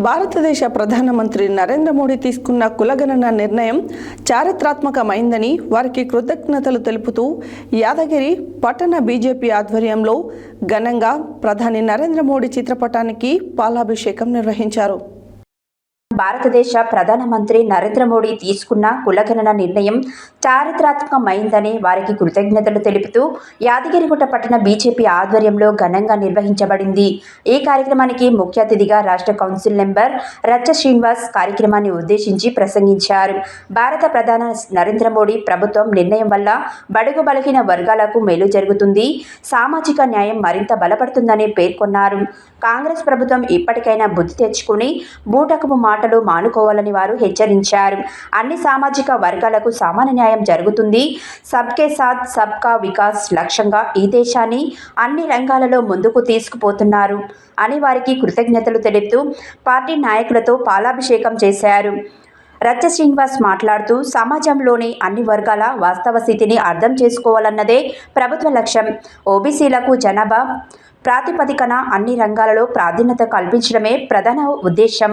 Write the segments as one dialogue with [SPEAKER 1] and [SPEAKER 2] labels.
[SPEAKER 1] భారతదేశ ప్రధానమంత్రి నరేంద్ర మోడీ తీసుకున్న కులగణన నిర్ణయం చారిత్రాత్మకమైందని వారికి కృతజ్ఞతలు తెలుపుతూ యాదగిరి పట్టణ బీజేపీ ఆధ్వర్యంలో ఘనంగా ప్రధాని నరేంద్ర మోడీ చిత్రపటానికి పాలాభిషేకం నిర్వహించారు.
[SPEAKER 2] భారతదేశ ప్రధానమంత్రి నరేంద్ర మోడీ తీసుకున్న కులగణన నిర్ణయం చారిత్రాత్మకమైందని వారికి కృతజ్ఞతలు తెలుపుతూ యాదగిరిగుట్ట పట్టణ బీజేపీ ఆధ్వర్యంలో ఘనంగా నిర్వహించబడింది. ఈ కార్యక్రమానికి ముఖ్య అతిథిగా రాష్ట్ర కౌన్సిల్ మెంబర్ రచ్చ శ్రీనివాస్ కార్యక్రమాన్ని ఉద్దేశించి ప్రసంగించారు. భారత ప్రధాన నరేంద్ర మోడీ ప్రభుత్వం నిర్ణయం వల్ల బడుగు బలహీన వర్గాలకు మేలు జరుగుతుంది. సామాజిక న్యాయం మరింత బలపడుతుందని పేర్కొన్నారు. కాంగ్రెస్ ప్రభుత్వం ఇప్పటికైనా బుద్ధి తెచ్చుకుని బూటకపు మాటలు మానుకోవాలని వారు హెచ్చరించారు. అన్ని సామాజిక వర్గాలకు సమాన న్యాయం జరుగుతుంది. సబ్కే సాత్ సబ్కా వికాస్ లక్ష్యంగా ఈ దేశాన్ని అన్ని రంగాలలో ముందుకు తీసుకుపోతున్నారు అని వారికి కృతజ్ఞతలు తెలుపుతూ పార్టీ నాయకులతో పాలాభిషేకం చేశారు. రచ్చ శ్రీనివాస్ మాట్లాడుతూ సమాజంలోని అన్ని వర్గాల వాస్తవ స్థితిని అర్థం చేసుకోవాలన్నదే ప్రభుత్వ లక్ష్యం. ఓబీసీలకు జనాభా ప్రాతిపదికన అన్ని రంగాలలో ప్రాధాన్యత కల్పించడమే ప్రధాన ఉద్దేశం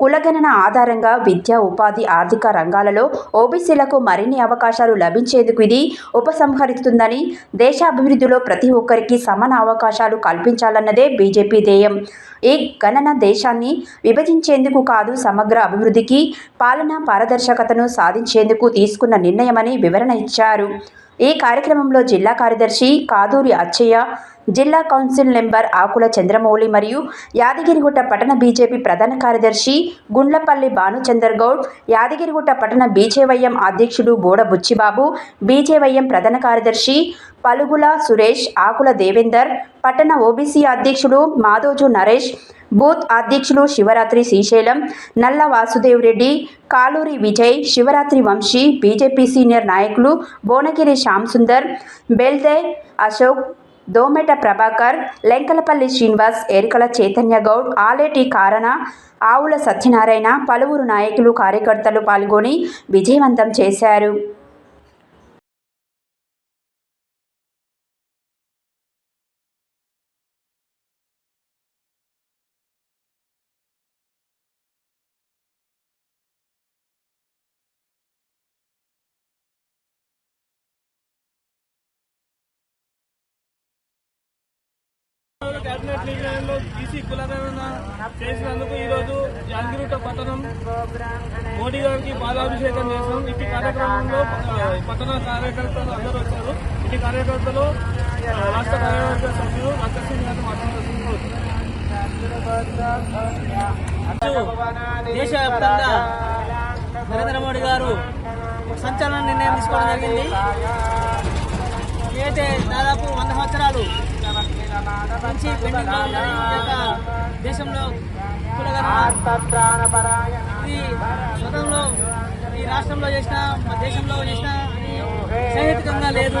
[SPEAKER 2] కులగణన ఆధారంగా విద్య ఉపాధి ఆర్థిక రంగాలలో ఓబీసీలకు మరిన్ని అవకాశాలు లభించేందుకు ఇది ఉపసంహరిస్తుందని దేశ అభివృద్ధిలో ప్రతి ఒక్కరికి సమాన అవకాశాలు కల్పించాలన్నదే బీజేపీ ధ్యేయం. ఈ గణన దేశాన్ని విభజించేందుకు కాదు సమగ్ర అభివృద్ధికి పాలన పారదర్శకతను సాధించేందుకు తీసుకున్న నిర్ణయమని వివరణ ఇచ్చారు. ఈ కార్యక్రమంలో జిల్లా కార్యదర్శి కాదూరి అచ్చయ్య జిల్లా కౌన్సిల్ మెంబర్ ఆకుల చంద్రమౌళి మరియు యాదగిరిగుట్ట పట్టణ బీజేపీ ప్రధాన కార్యదర్శి గుండ్లపల్లి భానుచందర్ గౌడ్ యాదగిరిగుట్ట పట్టణ బీజేవైఎం అధ్యక్షుడు బోడ బుచ్చిబాబు బీజేవైఎం ప్రధాన కార్యదర్శి పలుగుల సురేష్ ఆకుల దేవేందర్ పట్టణ ఓబీసీ అధ్యక్షుడు మాధోజు నరేష్ బూత్ అధ్యక్షులు శివరాత్రి శ్రీశైలం నల్ల వాసుదేవ్ రెడ్డి కాలూరి విజయ్ శివరాత్రి వంశీ బీజేపీ సీనియర్ నాయకులు భువనగిరి శ్యామ్ సుందర్ బెల్దే అశోక్ దోమెట ప్రభాకర్ లెంకలపల్లి శ్రీనివాస్ ఎరికల చైతన్య గౌడ్ ఆలేటి కారణ ఆవుల సత్యనారాయణ పలువురు నాయకులు కార్యకర్తలు పాల్గొని విజయవంతం చేశారు.
[SPEAKER 3] కేబినెట్ నిర్ణయంలో బీసీ కులగణన చేసినందుకు ఈరోజు జాంగిరుట పట్టణం మోడీ గారికి పాలాభిషేకం చేశాం. ఇటు కార్యక్రమంలో పట్టణ కార్యకర్తలు అందరూ వచ్చారు. ఇటు కార్యకర్తలు రాష్ట్ర కార్యవర్గ సభ్యులు లక్ష్మీ గారిని మాట్లాడుతున్నారు.
[SPEAKER 4] దేశవ్యాప్తంగా నరేంద్ర మోడీ గారు సంచలన నిర్ణయం తీసుకోవడం జరిగింది ఏదైతే దాదాపు వంద సంవత్సరాలు నుంచి పెండింగ్లో ఈ యొక్క దేశంలో గతంలో ఈ రాష్ట్రంలో చేసిన మన దేశంలో చేసిన సహేతుకంగా లేదు.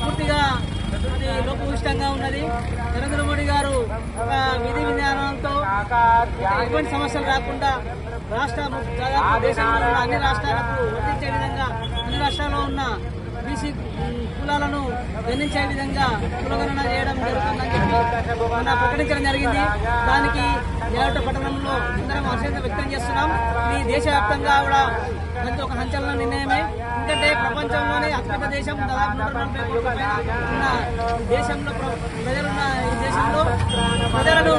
[SPEAKER 4] పూర్తిగా అది లోపభూయిష్టంగా ఉన్నది. నరేంద్ర మోడీ గారు ఒక విధి విధానంతో ఎటువంటి సమస్యలు రాకుండా రాష్ట్ర దాదాపు దేశంలో ఉన్న అన్ని రాష్ట్రాలకు వర్తించే విధంగా అన్ని రాష్ట్రాల్లో ఉన్న బీసీ కులాలను దండించే విధంగా కులగణన చేయడం జరుగుతుందని చెప్పి ప్రకటించడం జరిగింది. దానికి నేరట పట్టణంలో అందరం హర్షంగా వ్యక్తం చేస్తున్నాం. ఈ దేశవ్యాప్తంగా కూడా మంచి ఒక సంచలన నిర్ణయమే. ఎందుకంటే ప్రపంచంలోనే అతిపెద్ద దేశం. దాదాపు ఉన్న దేశంలో ప్ర- ప్రజలున్న ఈ దేశంలో ప్రజలను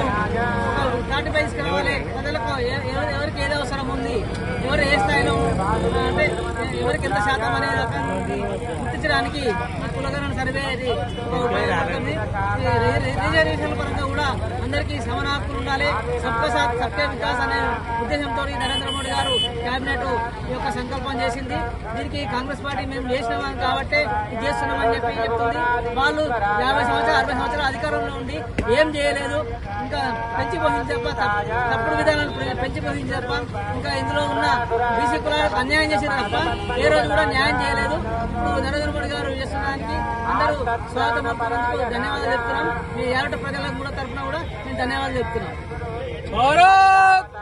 [SPEAKER 4] దాటిపై తీసుకురావాలి. ప్రజలకు ఎవరికి ఏది అవసరం ఉంది? ఎవరు ఏ ఎవరికి ఎంత శాతం అనేది గుర్తించడానికి కులగణన సర్వే అది ఉపయోగపడుతుంది రిజర్వేషన్ల పరంగా కూడా అందరికీ సమాన హక్కులు ఉండాలి. సబ్కా సాత్ సబ్కే వికాస్ అనే ఉద్దేశంతో నరేంద్ర మోడీ గారు కేబినెట్ యొక్క సంకల్పం చేసింది. దీనికి కాంగ్రెస్ పార్టీ మేము చేసినాం కాబట్టి ఇది చేస్తున్నామని చెప్పి చెప్తుంది. వాళ్ళు యాభై సంవత్సరాలు అరవై సంవత్సరాలు అధికారంలో ఉండి ఏం చేయలేదు. ఇంకా పెంచి పోయింది తప్ప తప్పుడు విధానాలు పెంచి పోయింది తప్ప ఇంకా ఇందులో ఉన్న బీసీ కులాలకు అన్యాయం చేసింది తప్ప ఏ రోజు కూడా న్యాయం చేయలేదు. ఇప్పుడు నరేంద్ర మోడీ గారు అందరూ స్వాగతం ధన్యవాదాలు చెప్తున్నాం. మీ ఏరట ప్రజలకు కూడా తరఫున కూడా మేము ధన్యవాదాలు చెప్తున్నాం
[SPEAKER 3] భారత్